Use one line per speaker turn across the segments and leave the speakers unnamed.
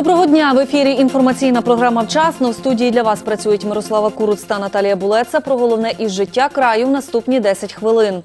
Доброго дня в ефірі. Інформаційна програма вчасно. В студії для вас працюють Мирослава Куруц та Наталія Булеца. Про головне із життя краю в наступні 10 хвилин.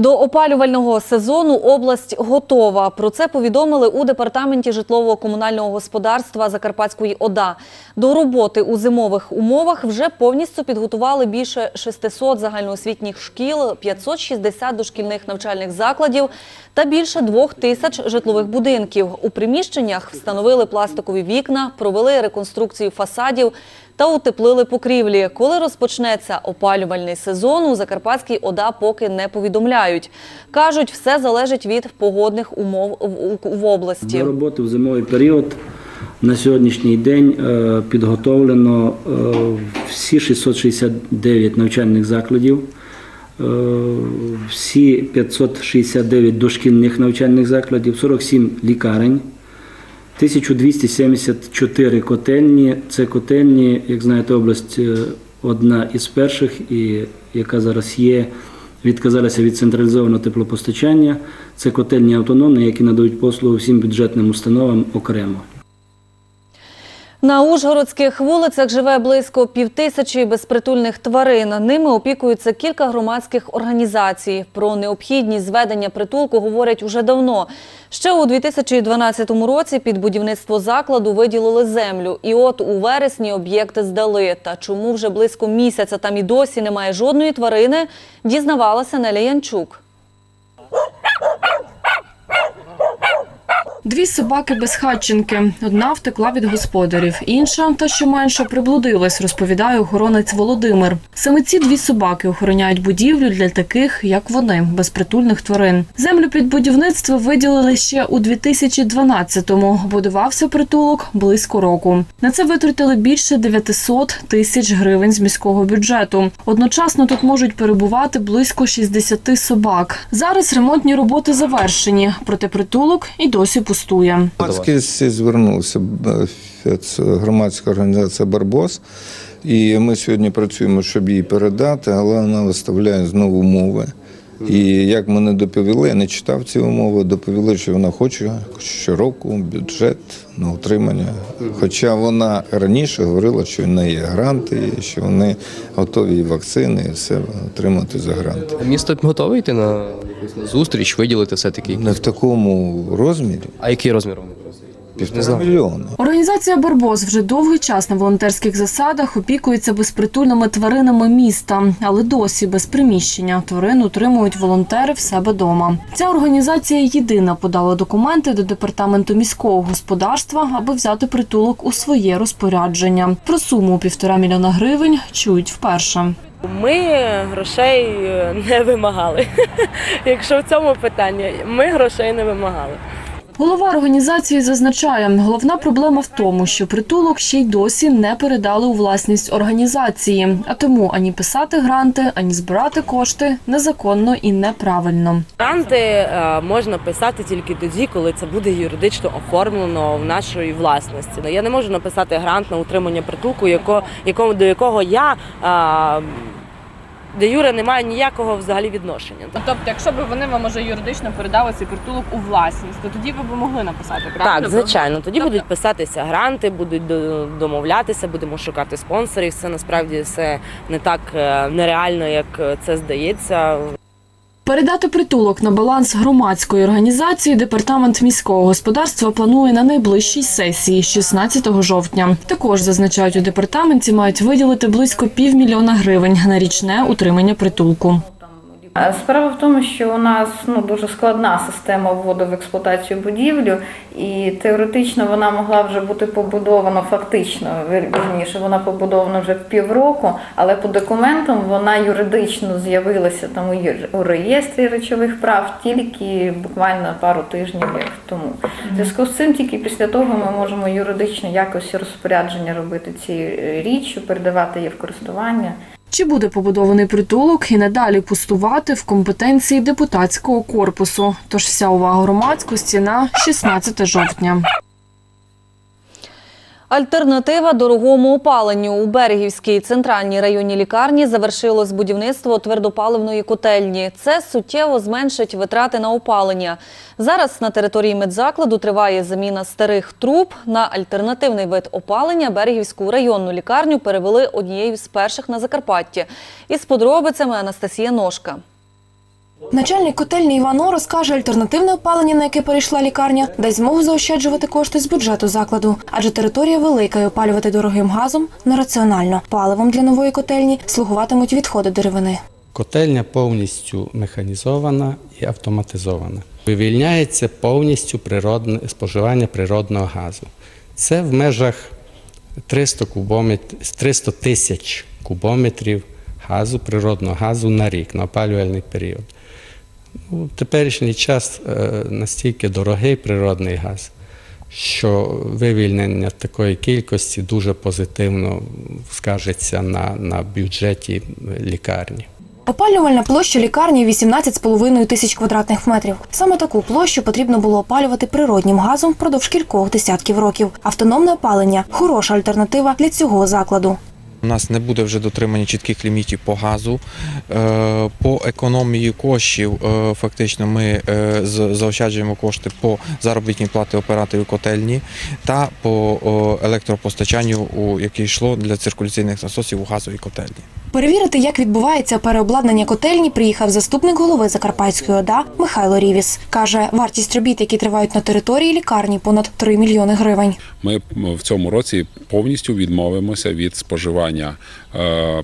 До опалювального сезону область готова. Про це повідомили у департаменті житлово-комунального господарства Закарпатської ОДА. До роботи у зимових умовах вже повністю підготували більше 600 загальноосвітніх шкіл, 560 дошкільних навчальних закладів та більше двох тисяч житлових будинків. У приміщеннях встановили пластикові вікна, провели реконструкцію фасадів та утеплили покрівлі. Коли розпочнеться опалювальний сезон, у Закарпатській ОДА поки не повідомляють. Кажуть, все залежить від погодних умов в- області.
До роботи в зимовий період на сьогоднішній день е, підготовлено е, всі 669 навчальних закладів, е, всі 569 дошкільних навчальних закладів, 47 лікарень, 1274 котельні. Це котельні, як знаєте, область е, одна із перших, і яка зараз є. відказалася від централізованого теплопостачання. Це котельні автономні, які надають послугу всім бюджетним установам окремо.
На Ужгородських вулицях живе близько півтисячі безпритульних тварин. Ними опікуються кілька громадських організацій. Про необхідність зведення притулку говорять уже давно. Ще у 2012 році під будівництво закладу виділили землю. І от у вересні об'єкти здали. Та чому вже близько місяця там і досі немає жодної тварини, дізнавалася Неля Янчук.
Дві собаки безхатченки. Одна втекла від господарів, інша, та що менше, приблудилась, розповідає охоронець Володимир. Саме ці дві собаки охороняють будівлю для таких, як вони, безпритульних тварин. Землю під будівництво виділили ще у 2012-му. Будувався притулок близько року. На це витратили більше 900 тисяч гривень з міського бюджету. Одночасно тут можуть перебувати близько 60 собак. Зараз ремонтні роботи завершені, проте притулок і досі пустує.
Громадськість звернулися громадська організація Барбос. І ми сьогодні працюємо, щоб її передати, але вона виставляє знову умови. І як мене доповіли, я не читав ці умови, доповіли, що вона хоче щороку бюджет на утримання. Хоча вона раніше говорила, що в неї є гранти, що вони готові і вакцини, і все отримати за гранти.
Місто готове йти на зустріч, виділити все-таки.
Не в такому розмірі
А який розмір?
Півтора мільйона.
Організація Барбос вже довгий час на волонтерських засадах опікується безпритульними тваринами міста, але досі без приміщення. Тварин утримують волонтери в себе дома. Ця організація єдина подала документи до департаменту міського господарства, аби взяти притулок у своє розпорядження. Про суму у півтора мільйона гривень чують вперше.
Ми грошей не вимагали. Якщо в цьому питанні, ми грошей не вимагали.
Голова організації зазначає, головна проблема в тому, що притулок ще й досі не передали у власність організації, а тому ані писати гранти, ані збирати кошти незаконно і неправильно.
Гранти е, можна писати тільки тоді, коли це буде юридично оформлено в нашій власності. Ну, Я не можу написати грант на утримання притулку, яко, якому, до якого я е, де Юра не має ніякого взагалі відношення.
Тобто, якщо б вони вам уже юридично передали цей притулок у власність, то тоді ви б могли написати правильно?
Так, звичайно. Тоді
Тобто-
будуть писатися гранти, будуть домовлятися, будемо шукати спонсорів. Все насправді все не так е, нереально, як е, це здається.
Передати притулок на баланс громадської організації департамент міського господарства планує на найближчій сесії 16 жовтня. Також зазначають у департаменті мають виділити близько півмільйона гривень на річне утримання притулку.
Справа в тому, що у нас ну дуже складна система вводу в експлуатацію будівлю, і теоретично вона могла вже бути побудована фактично, вірніше, вона побудована вже в півроку, але по документам вона юридично з'явилася там у реєстрі речових прав тільки буквально пару тижнів тому. В зв'язку з цим тільки після того ми можемо юридично якось розпорядження робити цією річчю, передавати її в користування.
Чи буде побудований притулок і надалі пустувати в компетенції депутатського корпусу? Тож вся увага громадськості на 16 жовтня.
Альтернатива дорогому опаленню у Берегівській центральній районній лікарні завершилось будівництво твердопаливної котельні. Це суттєво зменшить витрати на опалення. Зараз на території медзакладу триває заміна старих труб. На альтернативний вид опалення Берегівську районну лікарню перевели однією з перших на Закарпатті. Із подробицями Анастасія Ножка.
Начальник котельні Іван О розкаже, альтернативне опалення, на яке перейшла лікарня, дасть змогу заощаджувати кошти з бюджету закладу, адже територія велика і опалювати дорогим газом нераціонально. Паливом для нової котельні слугуватимуть відходи деревини.
Котельня повністю механізована і автоматизована. Вивільняється повністю природне споживання природного газу. Це в межах 300 кубометрів, 300 тисяч кубометрів газу, природного газу на рік, на опалювальний період. Ну, в теперішній час е, настільки дорогий природний газ, що вивільнення такої кількості дуже позитивно скажеться на, на бюджеті лікарні.
Опалювальна площа лікарні 18,5 тисяч квадратних метрів. Саме таку площу потрібно було опалювати природнім газом впродовж кількох десятків років. Автономне опалення хороша альтернатива для цього закладу.
У нас не буде вже дотримання чітких лімітів по газу. Е, По економії коштів е, фактично ми е, заощаджуємо кошти по заробітній платі операторів котельні та по електропостачанню, яке йшло для циркуляційних насосів у газовій котельні.
Перевірити, як відбувається переобладнання котельні, приїхав заступник голови Закарпатської ОДА Михайло Рівіс. Каже, вартість робіт, які тривають на території лікарні, понад 3 мільйони гривень.
Ми в цьому році повністю відмовимося від споживання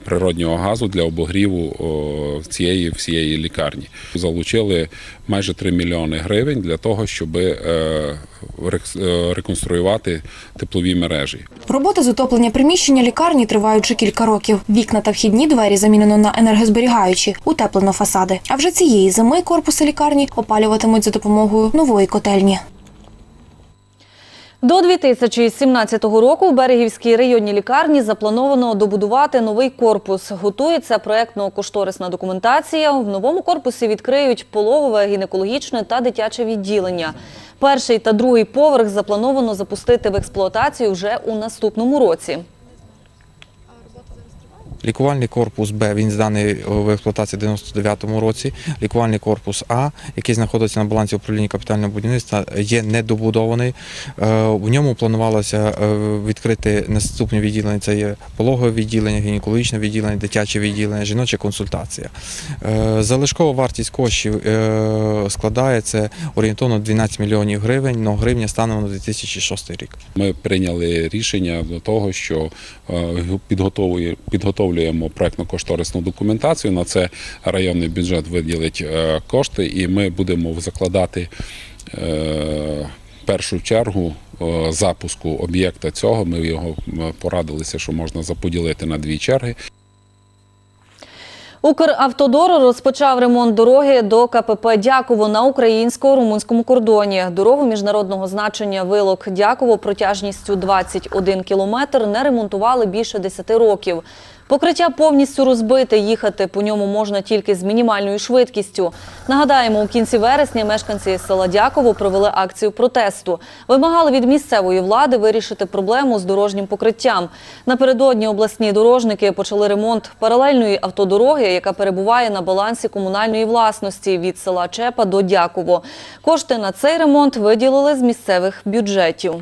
природнього газу для обогріву цієї всієї лікарні. Залучили майже 3 мільйони гривень для того, щоб е, е, реконструювати теплові мережі.
Роботи з утоплення приміщення лікарні тривають кілька років. Вікна та вхідні двері замінено на енергозберігаючі, утеплено фасади. А вже цієї зими корпуси лікарні опалюватимуть за допомогою нової котельні.
До 2017 року в Берегівській районній лікарні заплановано добудувати новий корпус. Готується проєктно-кошторисна документація. В новому корпусі відкриють пологове, гінекологічне та дитяче відділення. Перший та другий поверх заплановано запустити в експлуатацію вже у наступному році.
Лікувальний корпус Б він зданий в експлуатації в 99-му році. Лікувальний корпус А, який знаходиться на балансі управління капітального будівництва, є недобудований. Е, В ньому планувалося е, відкрити наступні відділення. Це є пологове відділення, гінекологічне відділення, дитяче відділення, жіноча консультація. Е, Залишкова вартість коштів е, складає це орієнтовно 12 мільйонів гривень, але гривня станом на 2006 рік.
Ми прийняли рішення до того, що е, підготовує- підготовлюємо проектно-кошторисну документацію. На це районний бюджет виділить е, кошти, і ми будемо закладати е, першу чергу е, запуску об'єкта цього. Ми його порадилися, що можна заподілити на дві черги.
Укравтодор розпочав ремонт дороги до КПП Дяково на українсько-румунському кордоні. Дорогу міжнародного значення Вилок Дяково протяжністю 21 кілометр не ремонтували більше 10 років. Покриття повністю розбите. Їхати по ньому можна тільки з мінімальною швидкістю. Нагадаємо, у кінці вересня мешканці села Дяково провели акцію протесту. Вимагали від місцевої влади вирішити проблему з дорожнім покриттям. Напередодні обласні дорожники почали ремонт паралельної автодороги, яка перебуває на балансі комунальної власності від села Чепа до Дяково. Кошти на цей ремонт виділили з місцевих бюджетів.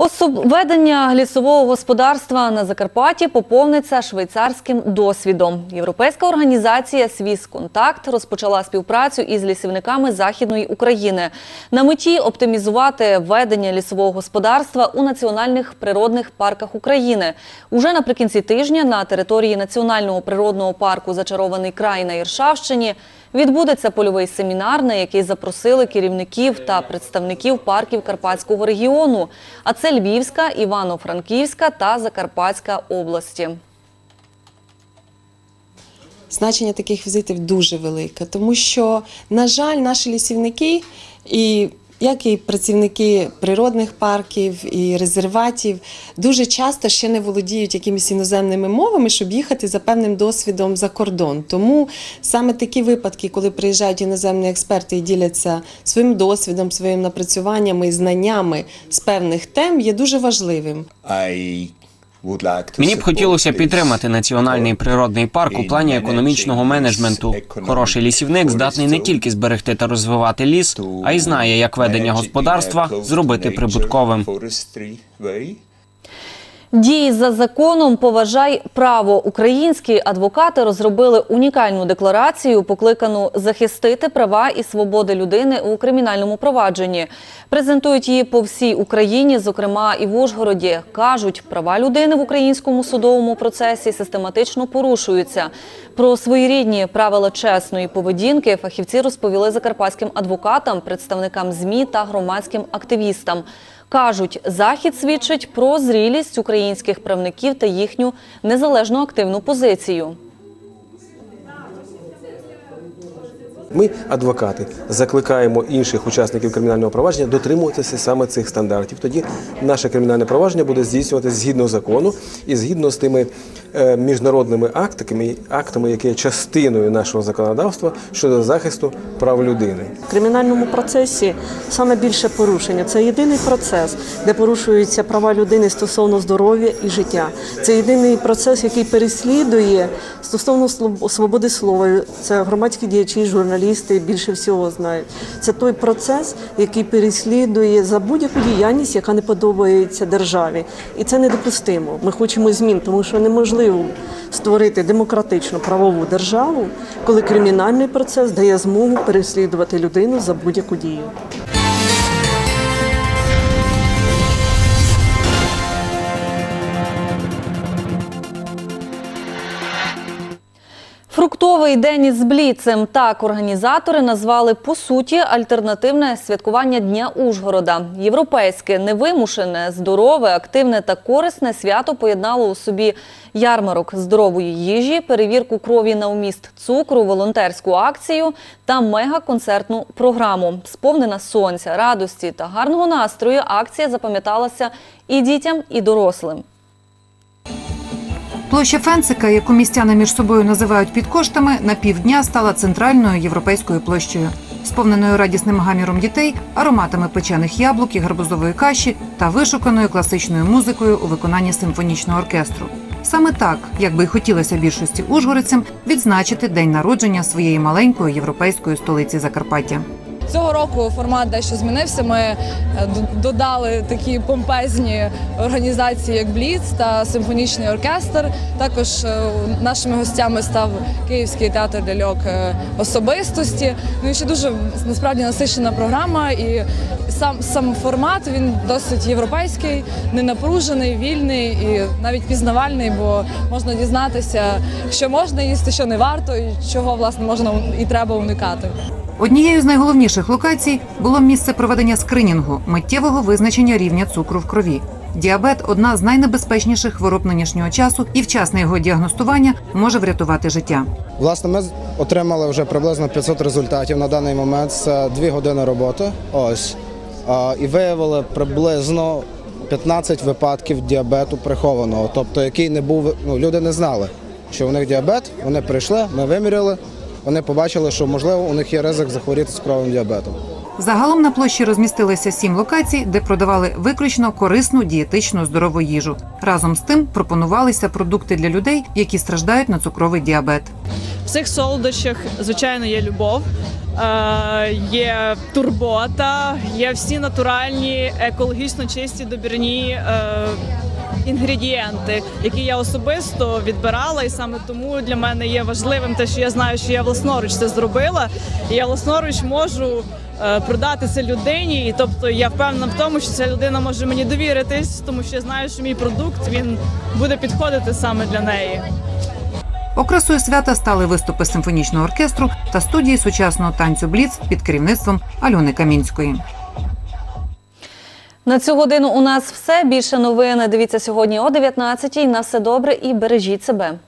Особ... Ведення лісового господарства на Закарпатті поповниться швейцарським досвідом. Європейська організація «Свісконтакт» розпочала співпрацю із лісівниками Західної України на меті оптимізувати ведення лісового господарства у національних природних парках України. Уже наприкінці тижня на території Національного природного парку «Зачарований край» на Іршавщині Відбудеться польовий семінар, на який запросили керівників та представників парків Карпатського регіону. А це Львівська, Івано-Франківська та Закарпатська області.
Значення таких візитів дуже велике, тому що, на жаль, наші лісівники і як і працівники природних парків і резерватів, дуже часто ще не володіють якимись іноземними мовами, щоб їхати за певним досвідом за кордон. Тому саме такі випадки, коли приїжджають іноземні експерти і діляться своїм досвідом, своїм напрацюваннями і знаннями з певних тем, є дуже важливим.
Мені б хотілося підтримати національний природний парк у плані економічного менеджменту. Хороший лісівник здатний не тільки зберегти та розвивати ліс, а й знає, як ведення господарства зробити прибутковим.
Дії за законом поважай право. Українські адвокати розробили унікальну декларацію, покликану захистити права і свободи людини у кримінальному провадженні. Презентують її по всій Україні, зокрема і в Ужгороді. кажуть, права людини в українському судовому процесі систематично порушуються. Про своєрідні правила чесної поведінки фахівці розповіли закарпатським адвокатам, представникам змі та громадським активістам. Кажуть, захід свідчить про зрілість українських правників та їхню незалежно активну позицію.
Ми, адвокати, закликаємо інших учасників кримінального провадження дотримуватися саме цих стандартів. Тоді наше кримінальне провадження буде здійснюватися згідно закону і згідно з тими е, міжнародними актами, актами, які є частиною нашого законодавства щодо захисту прав людини.
В кримінальному процесі саме більше порушення. Це єдиний процес, де порушуються права людини стосовно здоров'я і життя. Це єдиний процес, який переслідує стосовно свободи слова. Це громадські діячі, журналісти більше всього знають. Це той процес, який переслідує за будь-яку діяльність, яка не подобається державі. І це недопустимо. Ми хочемо змін, тому що неможливо створити демократичну правову державу, коли кримінальний процес дає змогу переслідувати людину за будь-яку дію.
Фруктовий день із бліцем. Так організатори назвали по суті альтернативне святкування Дня Ужгорода. Європейське, невимушене, здорове, активне та корисне свято поєднало у собі ярмарок здорової їжі, перевірку крові на вміст цукру, волонтерську акцію та мегаконцертну програму. Сповнена сонця, радості та гарного настрою. Акція запам'яталася і дітям, і дорослим.
Площа Фенцика, яку містяни між собою називають підкоштами, на півдня стала центральною європейською площею, сповненою радісним гаміром дітей, ароматами печених яблук і гарбузової каші та вишуканою класичною музикою у виконанні симфонічного оркестру. Саме так, як би й хотілося більшості ужгородцям, відзначити день народження своєї маленької європейської столиці Закарпаття.
Цього року формат дещо змінився. Ми е, додали такі помпезні організації, як Бліц та симфонічний оркестр. Також е, нашими гостями став Київський театр ляльок е, особистості. Ну і ще дуже насправді насичена програма. І сам сам формат він досить європейський, ненапружений, вільний і навіть пізнавальний, бо можна дізнатися, що можна їсти, що не варто, і чого власне можна і треба уникати.
Однією з найголовніших локацій було місце проведення скринінгу миттєвого визначення рівня цукру в крові. Діабет одна з найнебезпечніших хвороб нинішнього часу, і вчасне його діагностування може врятувати життя.
Власне, ми отримали вже приблизно 500 результатів на даний момент. Це дві години роботи. Ось і виявили приблизно 15 випадків діабету прихованого, тобто який не був. Ну люди не знали, що у них діабет. Вони прийшли, ми виміряли. Вони побачили, що можливо у них є ризик захворіти цукровим діабетом.
Загалом на площі розмістилися сім локацій, де продавали виключно корисну дієтичну здорову їжу. Разом з тим пропонувалися продукти для людей, які страждають на цукровий діабет.
В цих солодощах, звичайно, є любов, е, є турбота, є всі натуральні, екологічно чисті, добірні е, інгредієнти, які я особисто відбирала, і саме тому для мене є важливим те, що я знаю, що я власноруч це зробила, і я власноруч можу. е, Продати це людині, і тобто я впевнена в тому, що ця людина може мені довіритись, тому що я знаю, що мій продукт він буде підходити саме для неї.
Окрасою свята стали виступи симфонічного оркестру та студії сучасного танцю Бліц під керівництвом Альони Камінської.
На цю годину у нас все. Більше новин дивіться сьогодні о 19-й. На все добре і бережіть себе.